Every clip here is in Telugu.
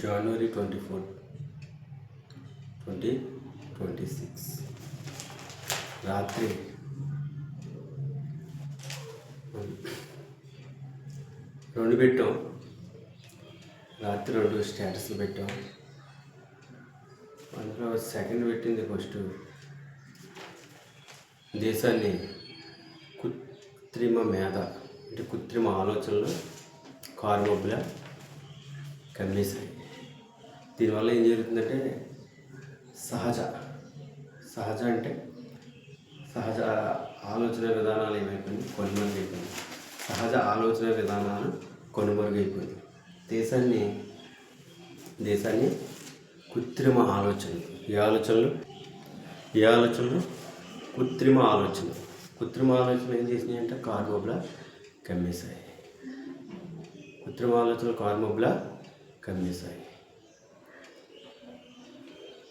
జనవరి twenty four twenty twenty six రాత్రి. రెండు పెట్టాం. రాత్రి రెండు స్టేటస్లు పెట్టాం. అందులో సెకండ్ పెట్టింది ఫస్ట్ దేశాన్ని కృత్రిమ మేధ. అంటే కృత్రిమ ఆలోచనలు కార్మొబ్బుల కమ్మేశాయి. దీనివల్ల ఏం జరుగుతుందంటే సహజ సహజ అంటే సహజ ఆలోచన విధానాలు ఏమైపోయింది? కొనుమరుగైపోయింది. సహజ ఆలోచన విధానాలు కొనుమరుగైపోయింది. దేశాన్ని దేశాన్ని కృత్రిమ ఆలోచనలు ఈ ఆలోచనలు ఈ ఆలోచనలు కృత్రిమ ఆలోచన కృత్రిమ ఆలోచన ఏం చేసినాయి అంటే కార్మోబ్ల కమ్మేశాయి కృత్రిమ ఆలోచనలు కార్మోబ్ల కమ్మేశాయి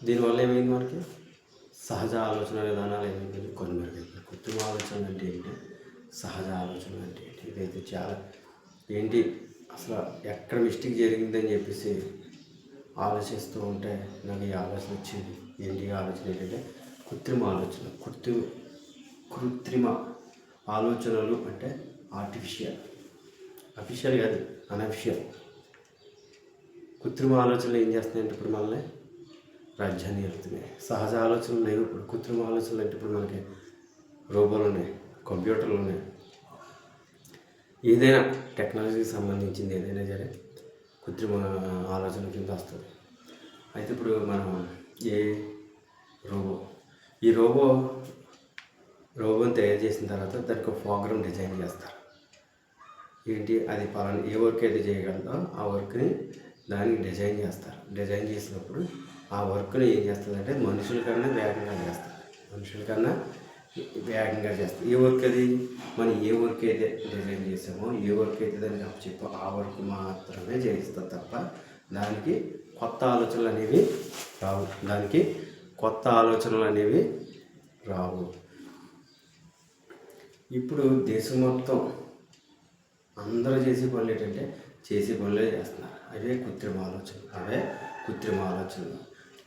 దీనివల్ల ఏమైంది మనకి? సహజ ఆలోచన విధానాలు ఏమైపోయింది కొనుమరుగైపోయింది కృత్రిమ ఆలోచన అంటే ఏంటి? సహజ ఆలోచన అంటే ఏంటి? ఇదైతే చాలా ఏంటి? అసలు ఎక్కడ మిస్టేక్ జరిగిందని చెప్పేసి ఆలోచిస్తూ ఉంటే నాకు ఈ ఆలోచన వచ్చింది. ఏంటి ఆలోచన ఏంటంటే కృత్రిమ ఆలోచన. కృత్రిమ కృత్రిమ ఆలోచనలు అంటే ఆర్టిఫిషియల్ అఫిషియల్ కాదు అనఫిషియల్ కృత్రిమ ఆలోచనలు ఏం చేస్తున్నాయంటే ఇప్పుడు మనల్ని రాజ్యాన్ని వెళ్తున్నాయి సహజ ఆలోచనలు లేవు ఇప్పుడు. కృత్రిమ ఆలోచనలు అంటే ఇప్పుడు మనకి రోబోలు ఉన్నాయి కంప్యూటర్లు ఉన్నాయి. ఏదైనా టెక్నాలజీకి సంబంధించింది ఏదైనా సరే కృత్రిమ ఆలోచన కింద వస్తుంది. అయితే ఇప్పుడు మనం ఏ రోబో? ఈ రోబో రోబోని తయారు చేసిన తర్వాత దానికి ఒక ప్రోగ్రామ్ డిజైన్ చేస్తారు. ఏంటి? అది పలానా ఏ వర్క్ అయితే చేయగలదో ఆ వర్క్ని దానికి డిజైన్ చేస్తారు. డిజైన్ చేసినప్పుడు ఆ వర్క్ని ఏం చేస్తుందంటే మనుషుల కన్నా వేగంగా చేస్తారు. మనుషుల కన్నా వేగంగా చేస్తారు. ఏ వర్క్ అది? మనం ఏ వర్క్ అయితే డిజైన్ చేసామో ఏ వర్క్ అయితే దానికి చెప్పో ఆ వర్క్ మాత్రమే చేయిస్తారు తప్ప దానికి కొత్త ఆలోచనలు అనేవి రావు. దానికి కొత్త ఆలోచనలు అనేవి రావు. ఇప్పుడు దేశం మొత్తం అందరూ చేసే పనులు ఏంటంటే చేసే పనులే చేస్తున్నారు. అవే కృత్రిమ ఆలోచనలు అవే కృత్రిమ ఆలోచనలు.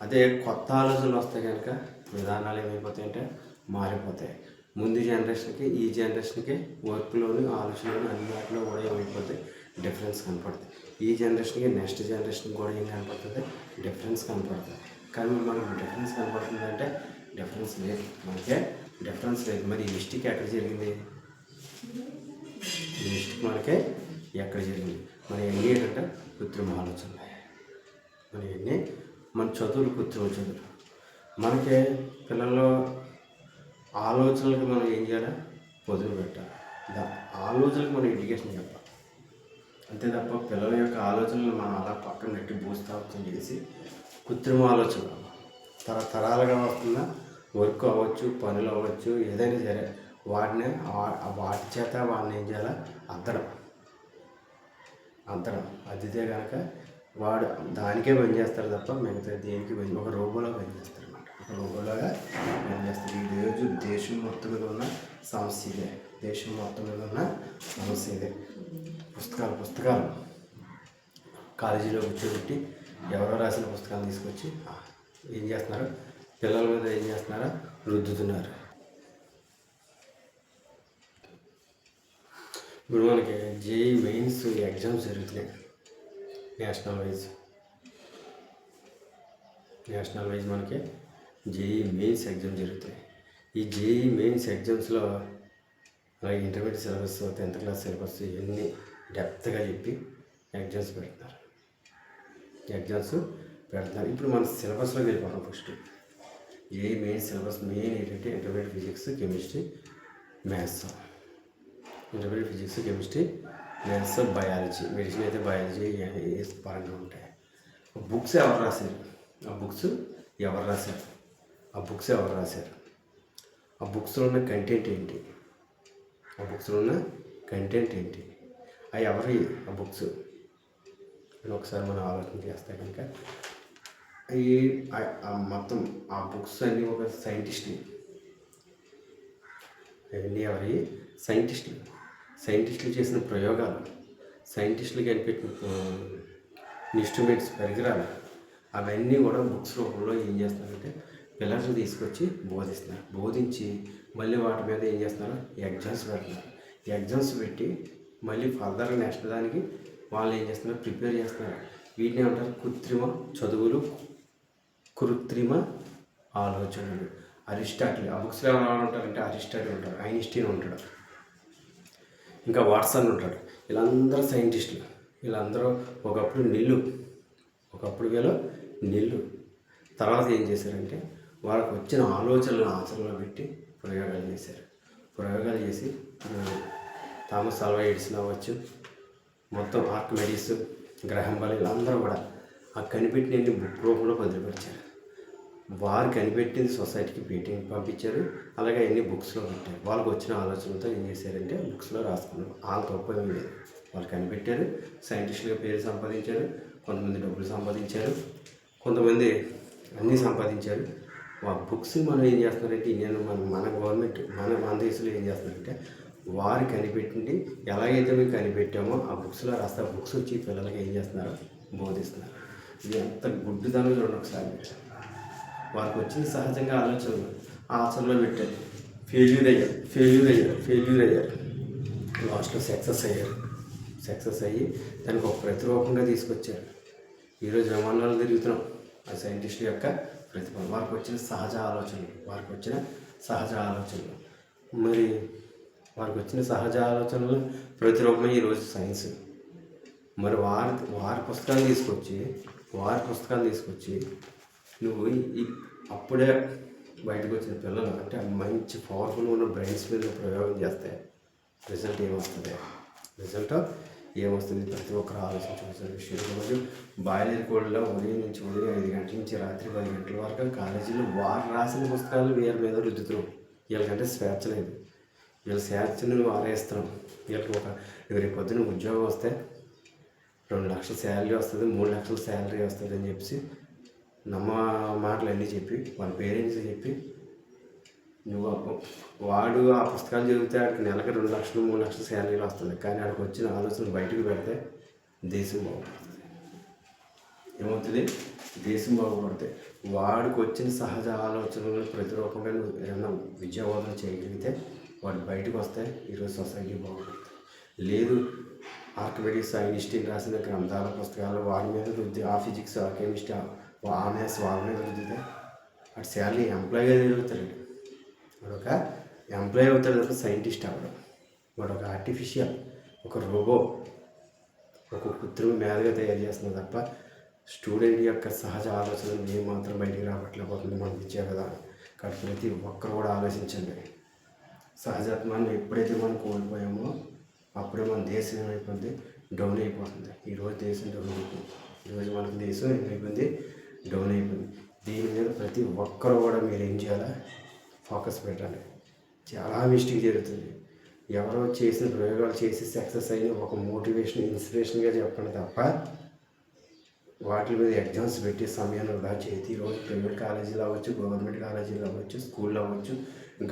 అదే కొత్త ఆలోచనలు వస్తే కనుక విధానాలు ఏమైపోతాయంటే మారిపోతాయి. ముందు జనరేషన్కి ఈ జనరేషన్కి వర్క్లోని ఆలోచనలు అన్ని వాటిలో కూడా ఏమైపోతాయి డిఫరెన్స్ కనపడుతుంది ఈ జనరేషన్కి నెక్స్ట్ జనరేషన్ కూడా ఏం కనపడుతుంది? డిఫరెన్స్ కనపడుతుంది. కానీ మనకు డిఫరెన్స్ కనపడుతుందంటే డిఫరెన్స్ లేదు. మనకే డిఫరెన్స్ లేదు. మరి ఈ మిస్టేక్ ఎక్కడ జరిగింది? నెక్స్ట్ మనకే ఎక్కడ జరిగింది? మన ఎన్ని ఏంటంటే కృత్రిమ ఆలోచనలు. మన ఎన్ని? మన చదువులు కృత్రిమ చదువులు. మనకి పిల్లల్లో ఆలోచనలకు మనం ఏం చేయాలి? పొదుపు పెట్టాలి. దా ఆలోచనలకు మనం ఎడ్యుకేషన్ చెప్పాలి. అంతే తప్ప పిల్లల యొక్క ఆలోచనలు మనం అలా పక్కన పెట్టి భూస్థాపితం చేసి కృత్రిమ ఆలోచన తరతరాలుగా వస్తున్న వర్క్ అవ్వచ్చు పనులు అవ్వచ్చు ఏదైనా సరే వాటిని వాటి చేత వాడిని ఏం చేయాలి? అద్దడం అద్దడం అద్దితే కనుక వాడు దానికే పని చేస్తారు తప్ప మిగతా దేనికి పని ఒక రోబోలో పనిచేస్తారు అనమాట ఒక రోబోలాగా పనిచేస్తారు ఈ రోజు దేశం మొత్తం మీద ఉన్న సమస్య ఇదే. దేశం మొత్తం మీద ఉన్న సమస్య ఇదే. పుస్తకాలు పుస్తకాలు. కాలేజీలో కూర్చోబెట్టి ఎవరో రాసిన పుస్తకాలు తీసుకొచ్చి ఏం చేస్తున్నారు? పిల్లల మీద ఏం చేస్తున్నారో? రుద్దుతున్నారు. ఇప్పుడు మనకి జేఈ మెయిన్స్ ఎగ్జామ్స్ జరుగుతున్నాయి. నేషనల్ వైజ్ నేషనల్ వైజ్ మనకి జేఈ మెయిన్స్ ఎగ్జామ్ జరుగుతాయి ఈ జేఈ మెయిన్స్ ఎగ్జామ్స్లో అలాగే intermediate syllabus tenth class syllabus ఇవన్నీ డెప్త్గా చెప్పి ఎగ్జామ్స్ పెడుతున్నారు. ఎగ్జామ్స్ పెడుతున్నారు. ఇప్పుడు మన సిలబస్లో వెళ్ళిపోతాం first A main syllabus main ఏంటంటే intermediate physics chemistry maths intermediate physics chemistry maths biology medicine అయితే బయాలజీ పరంగా ఉంటాయి. బుక్స్ ఎవరు రాశారు? ఆ బుక్స్ ఎవరు రాశారు? ఆ బుక్స్ ఎవరు రాశారు? ఆ బుక్స్లో ఉన్న కంటెంట్ ఏంటి? ఆ బుక్స్లో ఉన్న కంటెంట్ ఏంటి? అవి ఎవరి ఆ బుక్స్? అని ఒకసారి మనం ఆలోచన చేస్తే కనుక ఈ ఆ- మొత్తం ఆ బుక్స్ అన్నీ ఒక సైంటిస్ట్ని అవన్నీ ఎవరి? సైంటిస్టులు. సైంటిస్టులు చేసిన ప్రయోగాలు సైంటిస్టులు కనిపెట్టిన ఇన్స్ట్రుమెంట్స్ పరికరాలు అవన్నీ కూడా బుక్స్ రూపంలో ఏం చేస్తున్నారంటే పిల్లర్లు తీసుకొచ్చి బోధిస్తున్నారు. బోధించి మళ్ళీ వాటి మీద ఏం చేస్తున్నారు? ఎగ్జామ్స్ పెడుతున్నారు. ఎగ్జామ్స్ పెట్టి మళ్ళీ ఫర్దర్ నెక్స్ట్ దానికి వాళ్ళు ఏం చేస్తున్నారు? ప్రిపేర్ చేస్తున్నారు. వీటిని ఏమంటారు? కృత్రిమ చదువులు కృత్రిమ ఆలోచనలు. అరిస్టాటిల్ ఆ బుక్స్లో ఎవరు ఉంటారంటే అరిస్టాటిల్ ఉంటారు ఐన్స్టీన్ ఉంటాడు. ఇంకా వాట్సన్ ఉంటాడు. వీళ్ళందరూ సైంటిస్టులు. వీళ్ళందరూ ఒకప్పుడు నిల్లు. ఒకప్పుడు వీళ్ళు నిల్లు. తర్వాత ఏం చేశారంటే వాళ్ళకి వచ్చిన ఆలోచనలు ఆచరణలో పెట్టి ప్రయోగాలు చేశారు. ప్రయోగాలు చేసి థామస్ ఆల్వా ఎడిసన్ అవ్వచ్చు. మొత్తం ఆర్కిమెడిస్ గ్రహం బల్ వీళ్ళందరూ కూడా ఆ కనిపెట్టిన బుక్ రూపంలో పొందుపరిచారు వారు కనిపెట్టింది సొసైటీకి పెయింటింగ్ పంపించారు. అలాగే అన్ని బుక్స్లో పెట్టారు వాళ్ళకి వచ్చిన ఆలోచనలతో ఏం చేశారంటే బుక్స్లో రాసుకున్నారు. వాళ్ళ తప్పు ఏమీ లేదు. వాళ్ళు కనిపెట్టారు. సైంటిస్టులుగా పేరు సంపాదించారు. కొంతమంది డబ్బులు సంపాదించారు. కొంతమంది అన్నీ సంపాదించారు. ఆ బుక్స్ మనం ఏం చేస్తున్నారంటే ఇండియన్ మన మన గవర్నమెంట్ మన మన దేశంలో ఏం చేస్తున్నారంటే వారు కనిపెట్టింది ఎలాగైతే మేము కనిపెట్టామో ఆ బుక్స్లో రాస్తే ఆ బుక్స్ వచ్చి పిల్లలకి ఏం చేస్తున్నారు? బోధిస్తున్నారు. ఇది ఎంత గుడ్డుదనం చూడండి ఒకసారి. వారికి వచ్చింది సహజంగా ఆలోచనలు ఆచరణలో పెట్టారు. ఫెయిల్యూర్ అయ్యారు ఫెయిల్యూర్ అయ్యారు ఫెయిల్యూర్ అయ్యారు లాస్ట్లో సక్సెస్ అయ్యారు. సక్సెస్ అయ్యి దానికి ఒక ప్రతిరూపంగా తీసుకొచ్చారు. ఈరోజు రవాణాలు తిరుగుతున్నాం. ఆ సైంటిస్ట్ యొక్క ప్రతిఫలం వారికి వచ్చిన సహజ ఆలోచనలు వారికి వచ్చిన సహజ ఆలోచనలు. మరి వారికి వచ్చిన సహజ ఆలోచనలు ప్రతిరూపమే ఈరోజు సైన్స్ మరి వారి వారి పుస్తకాలు తీసుకొచ్చి వారి పుస్తకాలు తీసుకొచ్చి నువ్వు అప్పుడే బయటకు వచ్చిన పిల్లలు అంటే మంచి పవర్ఫుల్ ఉన్న బ్రెయిన్స్ మీద ప్రయోగం చేస్తే రిజల్ట్ ఏమొస్తుంది? రిజల్ట్ ఏమొస్తుంది? ప్రతి ఒక్కరు ఆలోచించవలసిన విషయం. రోజు బాయిలర్ కోడ్లో ఉదయం నుంచి ఉదయం ఐదు గంటల నుంచి రాత్రి పది గంటల వరకు కాలేజీలో వారు రాసిన పుస్తకాలు వీళ్ళ మీద రుద్దుతున్నాం వీళ్ళకంటే స్వేచ్ఛ లేదు. వీళ్ళ స్వేచ్ఛను నువ్వు ఆరేస్తున్నాం వీళ్ళకి ఒక రేపు పొద్దున ఉద్యోగం వస్తే రెండు లక్షల శాలరీ వస్తుంది మూడు లక్షల శాలరీ వస్తుంది అని చెప్పి నమ్మ మాటలు అన్నీ చెప్పి వాళ్ళ పేరెంట్స్ చెప్పి నువ్వు వాడు ఆ పుస్తకాలు చదివితే ఆడికి నెలకి రెండు లక్షలు మూడు లక్షలు శాలరీలు వస్తుంది కానీ ఆడికి వచ్చిన ఆలోచనలు బయటకు పెడితే దేశం బాగుపడుతుంది. ఏమవుతుంది? దేశం బాగుపడితే వాడికి వచ్చిన సహజ ఆలోచనలు ప్రతిరూపంగా నువ్వు ఏమన్నా విద్యాబోధన చేయగలిగితే వాడు బయటకు వస్తే ఈరోజు సొసైటీ బాగుపడుతుంది. లేదు ఆర్కిమెడిక్స్ ఐన్స్టీన్ రాసిన గ్రంథాల పుస్తకాలు వారి మీద ఆ ఫిజిక్స్ ఆ కెమిస్ట్రీ వామే స్వామి వాళ్ళ అటు శాలరీ ఎంప్లాయీగా తిరుగుతాడు వాడు ఒక ఎంప్లాయీ అవుతాడు తప్ప సైంటిస్ట్ అవ్వడం వాడు ఒక ఆర్టిఫిషియల్ ఒక రోబో ఒక కృత్రిమ మేధగా తయారు చేస్తుంది తప్ప స్టూడెంట్ యొక్క సహజ ఆలోచనలు మాత్రం బయటికి రావట్లేకపోతుంది మనకి ఇచ్చే కదా కాబట్టి ప్రతి ఒక్కరు కూడా ఆలోచించండి. సహజత్వాన్ని ఎప్పుడైతే మనం కోల్పోయామో అప్పుడే మన దేశం ఏమైపోతుంది? డౌన్ అయిపోతుంది. ఈరోజు దేశం డౌన్ అయిపోతుంది. ఈరోజు మనకు దేశం ఏమైపోయింది? డౌన్ అయిపోయింది దీని మీద ప్రతి ఒక్కరు కూడా మీరు ఏం చేయాలా? ఫోకస్ పెట్టాలి. చాలా మిస్టేక్ జరుగుతుంది. ఎవరో చేసిన ప్రయోగాలు చేసి సక్సెస్ అయిన ఒక మోటివేషన్ ఇన్స్పిరేషన్గా చెప్పండి తప్ప వాటి మీద ఎగ్జామ్స్ పెట్టే సమయాన్ని వృధా చేతి రోజు ప్రైవేట్ కాలేజీలు అవ్వచ్చు గవర్నమెంట్ కాలేజీలు అవ్వచ్చు స్కూల్లో అవ్వచ్చు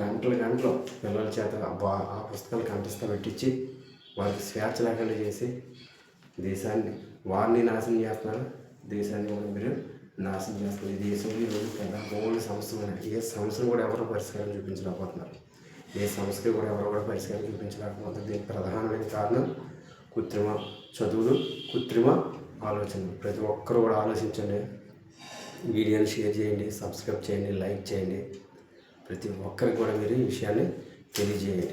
గంటలు గంటలు పిల్లల చేత ఆ పుస్తకాలు కంఠస్థ పెట్టించి వారికి స్వేచ్ఛ లేకుండా చేసి దేశాన్ని వారిని నాశనం చేస్తున్నారు? దేశాన్ని కూడా మీరు నాశనం చేస్తుంది. ఈ దేశంలో ఈరోజు పెద్ద మూడు ఉన్నాయి. ఏ సమస్యను కూడా ఎవరు పరిష్కారం చూపించలేకపోతున్నారు. ఏ సమస్యకి కూడా ఎవరు కూడా పరిష్కారం చూపించలేకపోతున్నారు. దీనికి ప్రధానమైన కారణం కృత్రిమ చదువులు కృత్రిమ ఆలోచనలు. ప్రతి ఒక్కరు కూడా ఆలోచించండి. వీడియోని షేర్ చేయండి సబ్స్క్రైబ్ చేయండి లైక్ చేయండి. ప్రతి ఒక్కరికి కూడా మీరు ఈ విషయాన్ని తెలియజేయండి.